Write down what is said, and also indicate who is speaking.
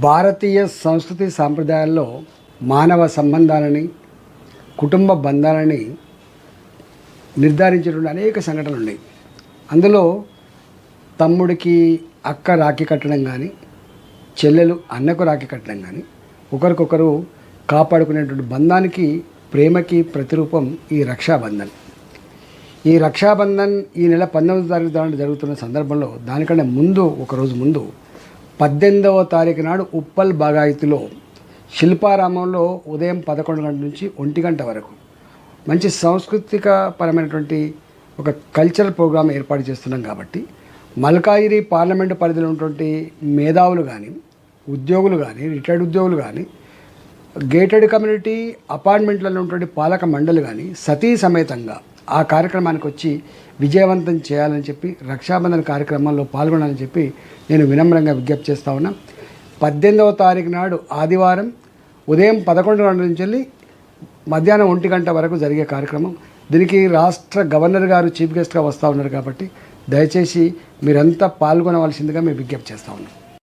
Speaker 1: భారతీయ సంస్కృతి సాంప్రదాయాల్లో మానవ సంబంధాలని కుటుంబ బంధాలని నిర్ధారించేటువంటి అనేక సంఘటనలు ఉన్నాయి అందులో తమ్ముడికి అక్క రాఖీ కట్టడం కానీ చెల్లెలు అన్నకు రాఖీ కట్టడం కానీ ఒకరికొకరు కాపాడుకునేటువంటి బంధానికి ప్రేమకి ప్రతిరూపం ఈ రక్షాబంధన్. ఈ రక్షాబంధన్ ఈ నెల పంతొమ్మిది తారీఖు జరుగుతున్న సందర్భంలో దానికంటే ముందు ఒకరోజు ముందు పద్దెనిమిదవ తారీఖు నాడు ఉప్పల్ బాగాయతిలో శిల్పారామంలో ఉదయం పదకొండు గంటల నుంచి ఒంటి గంట వరకు మంచి సాంస్కృతిక పరమైనటువంటి ఒక కల్చరల్ ప్రోగ్రాం ఏర్పాటు చేస్తున్నాం కాబట్టి మల్కాయిరి పార్లమెంటు పరిధిలో ఉన్నటువంటి మేధావులు కానీ ఉద్యోగులు కానీ రిటైర్డ్ ఉద్యోగులు కానీ గేటెడ్ కమ్యూనిటీ అపార్ట్మెంట్లలో ఉన్నటువంటి పాలక మండలి కానీ సతీ సమేతంగా ఆ కార్యక్రమానికి వచ్చి విజయవంతం చేయాలని చెప్పి రక్షాబంధన్ కార్యక్రమంలో పాల్గొనాలని చెప్పి నేను వినమ్రంగా విజ్ఞప్తి చేస్తా ఉన్నా. పద్దెనిమిదవ తారీఖు నాడు ఆదివారం ఉదయం పదకొండు గంటల నుంచి వెళ్ళి మధ్యాహ్నం ఒంటి గంట వరకు జరిగే కార్యక్రమం. దీనికి రాష్ట్ర గవర్నర్ గారు చీఫ్ గెస్ట్గా వస్తూ ఉన్నారు కాబట్టి దయచేసి మీరంతా పాల్గొనవలసిందిగా మేము విజ్ఞప్తి చేస్తా ఉన్నాం.